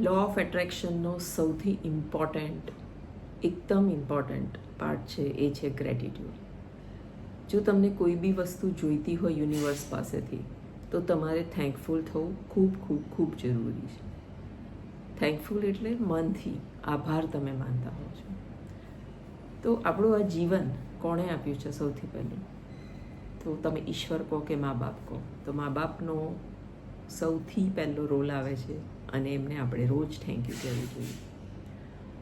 Law of એટ્રેક્શનનો સૌથી important એકદમ important part છે, એ છે ગ્રેટિટ્યૂડ જો તમને કોઈ બી વસ્તુ જોઈતી હોય યુનિવર્સ પાસેથી, તો તમારે થેન્કફુલ થવું ખૂબ ખૂબ ખૂબ જરૂરી છે. થેન્કફુલ એટલે મનથી આભાર તમે માનતા હો છો. તો આપણું આ જીવન કોણે આપ્યું છે સૌથી પહેલું? તો તમે ઈશ્વર કહો કે મા બાપ કહો. તો મા બાપનો સૌથી પહેલો રોલ આવે છે અને એમને આપણે રોજ થેન્ક યુ કહેવું જોઈએ.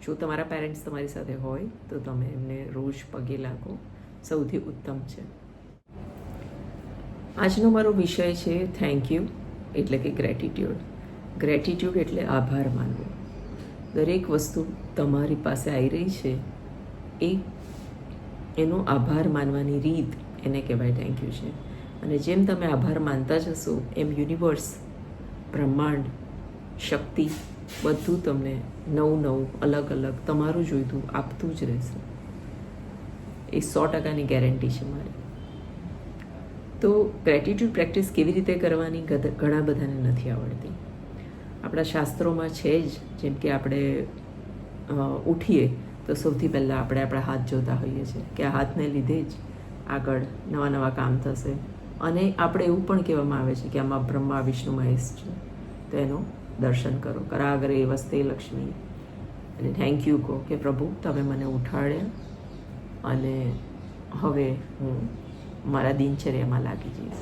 જો તમારા પેરેન્ટ્સ તમારી સાથે હોય, તો તમે એમને રોજ પગે લાગો. સૌથી ઉત્તમ છે. આજનો મારો વિષય છે થેન્ક યુ એટલે કે ગ્રેટિટ્યૂડ ગ્રેટિટ્યૂડ એટલે આભાર માનવો. દરેક વસ્તુ તમારી પાસે આવી રહી છે, એ એનો આભાર માનવાની રીત એને કહેવાય થેન્ક યુ છે. અને જેમ તમે આભાર માનતા જશો, એમ યુનિવર્સ બ્રહ્માંડ શક્તિ બધું તમને નવું નવું, અલગ અલગ તમારું જોઈતું આપતું જ રહેશે. એ સો ટકાની ગેરંટી છે મારી. તો ગ્રેટિટ્યૂડ પ્રેક્ટિસ કેવી રીતે કરવાની? ઘણા બધાને નથી આવડતી. આપણા શાસ્ત્રોમાં છે જ, જેમ કે આપણે ઉઠીએ તો સૌથી પહેલાં આપણે આપણા હાથ જોતા હોઈએ છીએ કે આ હાથને લીધે જ આગળ નવા નવા કામ થશે. અને આપણે એવું પણ કહેવામાં આવે છે કે આમાં બ્રહ્મા, વિષ્ણુ, મહેશ છે. તો એનું દર્શન કરો. કરાગરે વસ્તે લક્ષ્મી. અને થેન્ક યુ કહો કે પ્રભુ, તમે મને ઉઠાડ્યા અને હવે હું મારા દિનચર્યામાં લાગી જઈશ.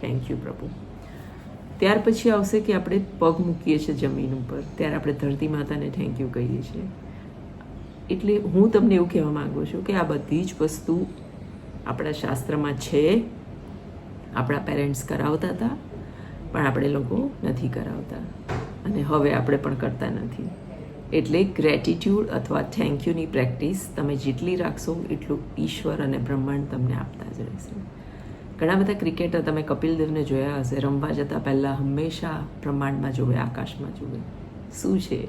થેન્ક યુ પ્રભુ. ત્યાર પછી આવશે કે આપણે પગ મૂકીએ છીએ જમીન ઉપર. ત્યારે આપણે ધરતી માતાને થેન્ક યુ કહીએ છીએ. એટલે હું તમને એવું કહેવા માગું છું કે આ બધી જ વસ્તુ આપણા શાસ્ત્રમાં છે. આપણા પેરેન્ટ્સ કરાવતા હતા, પણ આપણે લોકો નથી કરાવતા. અને હવે આપણે પણ કરતા નથી. એટલે ગ્રેટિટ્યૂડ અથવા થેન્ક યુની પ્રેક્ટિસ તમે જેટલી રાખશો એટલું ઈશ્વર અને બ્રહ્માંડ તમને આપતા જ રહેશે. ઘણા બધા ક્રિકેટર તમે કપિલ દેવને જોયા હશે, રમવા જતાં પહેલાં હંમેશા બ્રહ્માંડમાં જોવે, આકાશમાં જોવે. શું છે?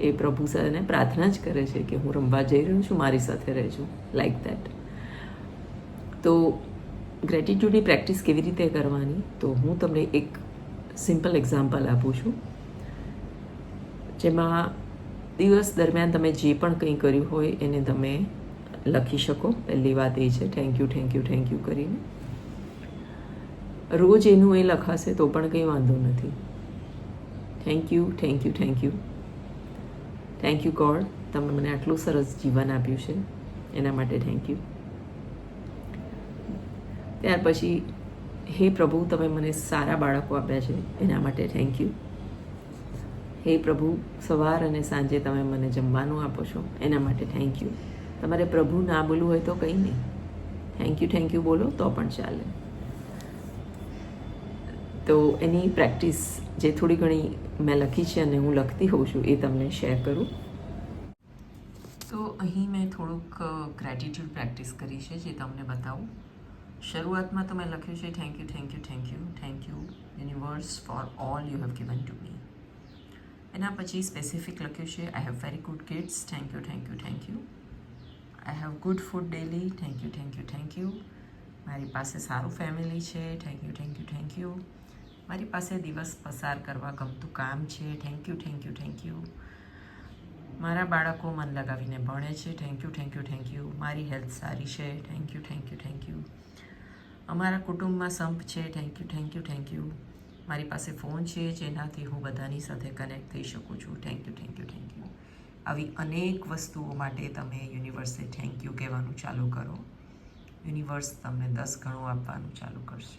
એ પ્રભુ સાથે પ્રાર્થના જ કરે છે કે હું રમવા જઈ રહ્યો છું, મારી સાથે રહેજો લાઈક દેટ તો ગ્રેટિટ્યૂડની પ્રેક્ટિસ કેવી રીતે કરવાની? તો હું તમને એક સિમ્પલ એક્ઝામ્પલ આપું છું. જેમાં દિવસ દરમિયાન તમે જે પણ કંઈ કર્યું હોય એને તમે લખી શકો. પહેલી વાત એ છે thank you thank you thank you કરીને. રોજ એનું એ લખાશે તો પણ કંઈ વાંધો નથી. Thank you thank you thank you thank you god તમે મને આટલું સરસ જીવન આપ્યું છે. એના માટે થેન્ક યુ ત્યાર પછી હે પ્રભુ, તમે મને સારા બાળકો આપ્યા છે. એના માટે થેન્ક યુ હે પ્રભુ, સવાર અને સાંજે તમે મને જમવાનું આપો છો. એના માટે થેન્ક યુ તમારે પ્રભુ ના બોલવું હોય તો કંઈ નહીં. થેન્ક યુ થેન્ક યુ બોલો તો પણ ચાલે. તો એની પ્રેક્ટિસ જે થોડી ઘણી મેં લખી છે અને હું લખતી હોઉં છું એ તમને શેર કરું. તો અહીં મેં થોડુંક ગ્રેટિટ્યૂડ પ્રેક્ટિસ કરી છે જે તમને બતાવું. શરૂઆતમાં મેં લખ્યું છે thank you thank you thank you thank you universe for all you have given to me એના પછી સ્પેસિફિક લખ્યું છે I have very good kids thank you thank you thank you I have good food daily thank you thank you thank you મારી પાસે સારું family છે thank you thank you thank you મારી પાસે દિવસ પસાર કરવા ગમતું કામ છે thank you thank you thank you મારા બાળકો મન લગાવીને ભણે છે thank you thank you thank you મારી હેલ્થ સારી છે thank you thank you thank you અમારા કુટુંબમાં સંપ છે thank you thank you thank you મારી પાસે ફોન છે, જેનાથી હું બધાની સાથે કનેક્ટ થઈ શકું છું. Thank you thank you thank you આવી અનેક વસ્તુઓ માટે તમે યુનિવર્સે થેન્ક યુ કહેવાનું ચાલુ કરો. યુનિવર્સ તમને દસ ગણું આપવાનું ચાલુ કરશે.